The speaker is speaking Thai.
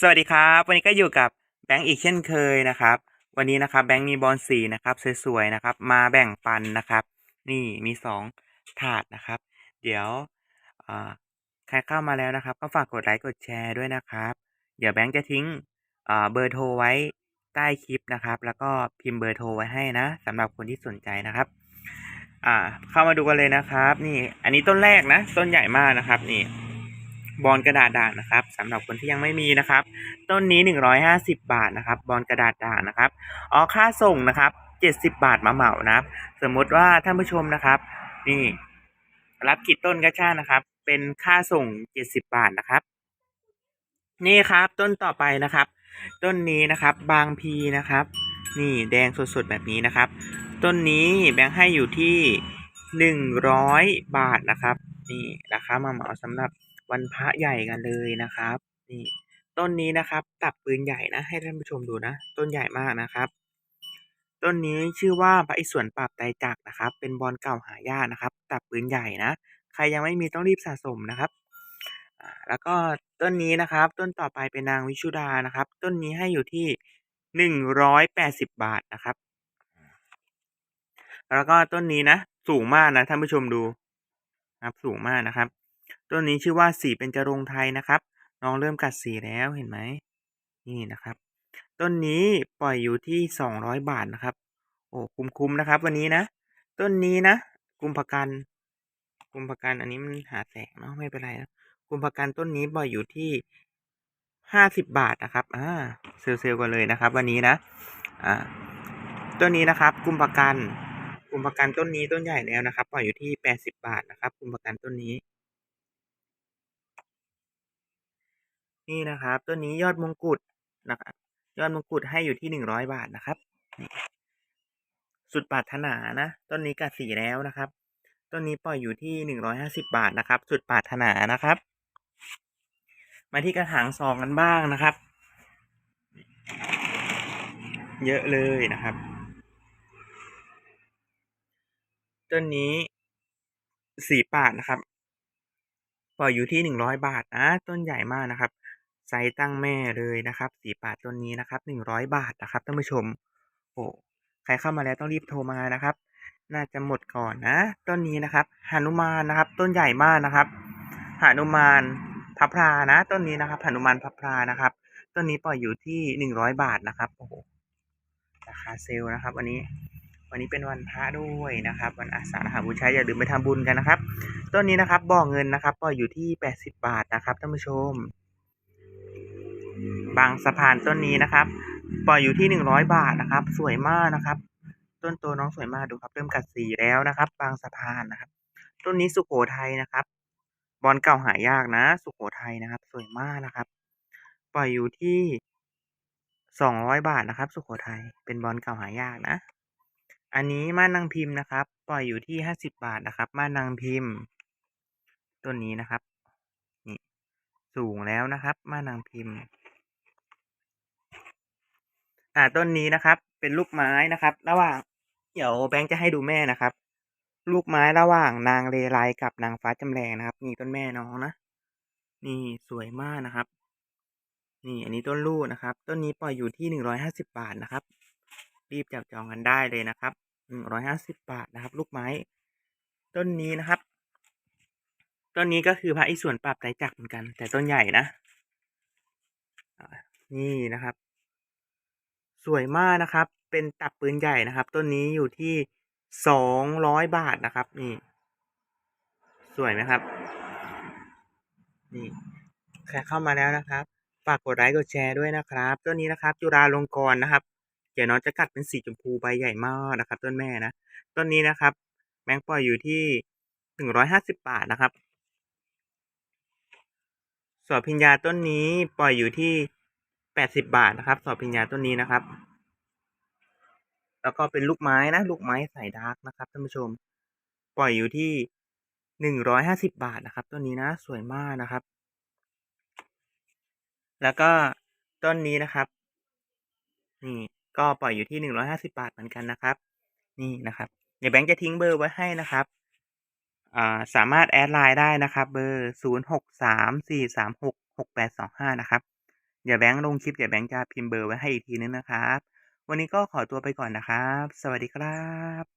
สวัสดีครับ วันนี้ก็อยู่กับแบงค์อีกเช่นเคยนะครับ วันนี้นะครับแบงค์มีบอลสีนะครับสวยๆนะครับ มาแบ่งปันนะครับ นี่มีสองถาดนะครับ เดี๋ยวใครเข้ามาแล้วนะครับ ก็ฝากกดไลค์กดแชร์ด้วยนะครับ เดี๋ยวแบงค์จะทิ้งเบอร์โทรไว้ใต้คลิปนะครับ แล้วก็พิมพ์เบอร์โทรไว้ให้นะสำหรับคนที่สนใจนะครับ อ่าเข้ามาดูกันเลยนะครับ นี่ อันนี้ต้นแรกนะ ต้นใหญ่มากนะครับ นี่ บอลกระดาษด่างนะครับสำหรับคนที่ยังไม่มีนะครับ ต้นนี้ 150 บาทนะครับ บอลกระดาษด่างนะครับอ๋อค่าส่งนะครับ 70 บาทมาเหมานะครับ สมมุติว่าท่านผู้ชมนะครับ นี่ รับกี่ต้นก็ช่างนะครับ เป็นค่าส่ง 70 บาทนะครับ นี่ครับ ต้นต่อไปนะครับ ต้นนี้นะครับ บางพีนะครับ นี่แดงสดๆแบบนี้นะครับ ต้นนี้แบงค์ให้อยู่ที่ 100 บาทนะครับ นี่ราคามาเหมาสำหรับ วันพระใหญ่กันเลยนะครับ นี่ต้นนี้นะครับ ตับปืนใหญ่นะ ให้ท่านผู้ชมดูนะ ต้นใหญ่มากนะครับ ต้นนี้ชื่อว่าพระอิศวรปราบไตจักนะครับ เป็นบอลเก่าหายากนะครับ ตับปืนใหญ่นะ ใครยังไม่มีต้องรีบสะสมนะครับแล้วก็ต้นนี้นะครับ ต้นต่อไปเป็นนางวิชุดานะครับ ต้นนี้ให้อยู่ที่180บาทนะครับ แล้วก็ต้นนี้นะ สูงมากนะท่านผู้ชมดูนะครับ สูงมากนะครับ ต้นนี้ชื่อว่าสีเป็นจรงไทยนะครับ น้องเริ่มกัดสีแล้วเห็นไหมนี่นะครับ ต้นนี้ปล่อยอยู่ที่ 200 บาทนะครับ โอ้คุ้มๆนะครับ วันนี้นะ ต้นนี้นะกุมภกันกุมภกันอันนี้มันหาแสงเนาะไม่เป็นไรนะกุมภกันต้นนี้ปล่อยอยู่ที่50บบาทนะครับ อ่า เซลล์ๆกันเลยนะครับ วันนี้นะ อ่า ต้นนี้นะครับ กุมภกันกุมภกันต้นนี้ต้นใหญ่แล้วนะครับ ปล่อยอยู่ที่80บาทนะครับ กุมภกันต้นนี้ นี่นะครับต้นนี้ยอดมงกุฎนะครับ ยอดมงกุฎให้อยู่ที่100บาทนะครับ สุดปรารถนานะต้นนี้กัดสีแล้วนะครับต้นนี้ปล่อยอยู่ที่150บาทนะครับ สุดปรารถนานะครับ มาที่กระถางซองกันบ้างนะครับ เยอะเลยนะครับต้นนี้สีปาดนะครับ ปล่อยอยู่ที่หนึ่งร้อยบาทนะต้นใหญ่มากนะครับ ไซส์ตั้งแม่เลยนะครับ สีปาดต้นนี้นะครับหนึ่งร้อยบาทนะครับท่านผู้ชม โอ้ใครเข้ามาแล้วต้องรีบโทรมานะครับ น่าจะหมดก่อนนะ ต้นนี้นะครับหนุมานนะครับ ต้นใหญ่มากนะครับหนุมานพับพรานะต้นนี้นะครับหนุมานพับพรานะครับ ต้นนี้ปล่อยอยู่ที่หนึ่งร้อยบาทนะครับโอ้โหราคาเซลล์นะครับ วันนี้วันนี้เป็นวันพระด้วยนะครับ วันอาสาฬหบูชาอย่าลืมไปทำบุญกันนะครับต้นนี้นะครับบ่อเงินนะครับปล่อยอยู่ที่80บาทนะครับท่านผู้ชม บางสะพานต้นนี้นะครับปล่อยอยู่ที่100บาทนะครับ สวยมากนะครับ ต้นโตน้องสวยมากดูครับ เริ่มกัดสีแล้วนะครับ บางสะพานนะครับ ต้นนี้สุโขทัยนะครับ บอลเก่าหายากนะ สุโขทัยนะครับ สวยมากนะครับ ปล่อยอยู่ที่200บาทนะครับ สุโขทัยเป็นบอลเก่าหายากนะ อันนี้ม่านนางพิมพ์นะครับ ปล่อยอยู่ที่50บาทนะครับม่านนางพิมพ์ต้นนี้นะครับนี่สูงแล้วนะครับม่านนางพิมพ์ อ่าต้นนี้นะครับ เป็นลูกไม้นะครับ ระหว่างเดี๋ยวแบงค์จะให้ดูแม่นะครับ ลูกไม้ระหว่างนางเลไลกับนางฟ้าจำแรงนะครับนี่ต้นแม่น้องนะนี่สวยมากนะครับ นี่อันนี้ต้นลูกนะครับ ต้นนี้ปล่อยอยู่ที่หนึ่งร้อยห้าสิบาทนะครับ รีบจับจองกันได้เลยนะครับหนึ่งร้อยห้าสิบบาทนะครับ ลูกไม้ ต้นนี้นะครับ ต้นนี้ก็คือพระอิศวรปราบไตจักรเหมือนกัน แต่ต้นใหญ่นะนี่นะครับ สวยมากนะครับ เป็นตับปืนใหญ่นะครับ ต้นนี้อยู่ที่สองร้อยบาทนะครับ นี่ สวยไหมครับ นี่ใครเข้ามาแล้วนะครับ ฝากกดไลค์กดแชร์ด้วยนะครับ ต้นนี้นะครับ จุฬาลงกรณ์นะครับ เดี๋ยวน้องจะกัดเป็นสีชมพูใบใหญ่มากนะครับ ต้นแม่นะ ต้นนี้นะครับ แมงป่อยอยู่ที่หนึ่งร้อยห้าสิบบาทนะครับสอบพิญญาต้นนี้ปล่อยอยู่ที่แปดสิบบาทนะครับ สอบพิญญาต้นนี้นะครับ แล้วก็เป็นลูกไม้นะ ลูกไม้สายดาร์กนะครับท่านผู้ชม ปล่อยอยู่ที่หนึ่งร้อยห้าสิบบาทนะครับ ต้นนี้นะสวยมากนะครับ แล้วก็ต้นนี้นะครับ นี่ก็ปล่อยอยู่ที่หนึ่งร้อยห้าสิบาทเหมือนกันนะครับ นี่นะครับเดี๋ยวแบงค์จะทิ้งเบอร์ไว้ให้นะครับอ่าสามารถแอดไลน์ได้นะครับ เบอร์ศูนย์หกสามสี่สามหกหกแปดสองห้านะครับเดี๋ยวแบงค์ลงคลิปเดี๋ยวแบงค์จะพิมพ์เบอร์ไว้ให้อีกทีนึงนะครับ วันนี้ก็ขอตัวไปก่อนนะครับ สวัสดีครับ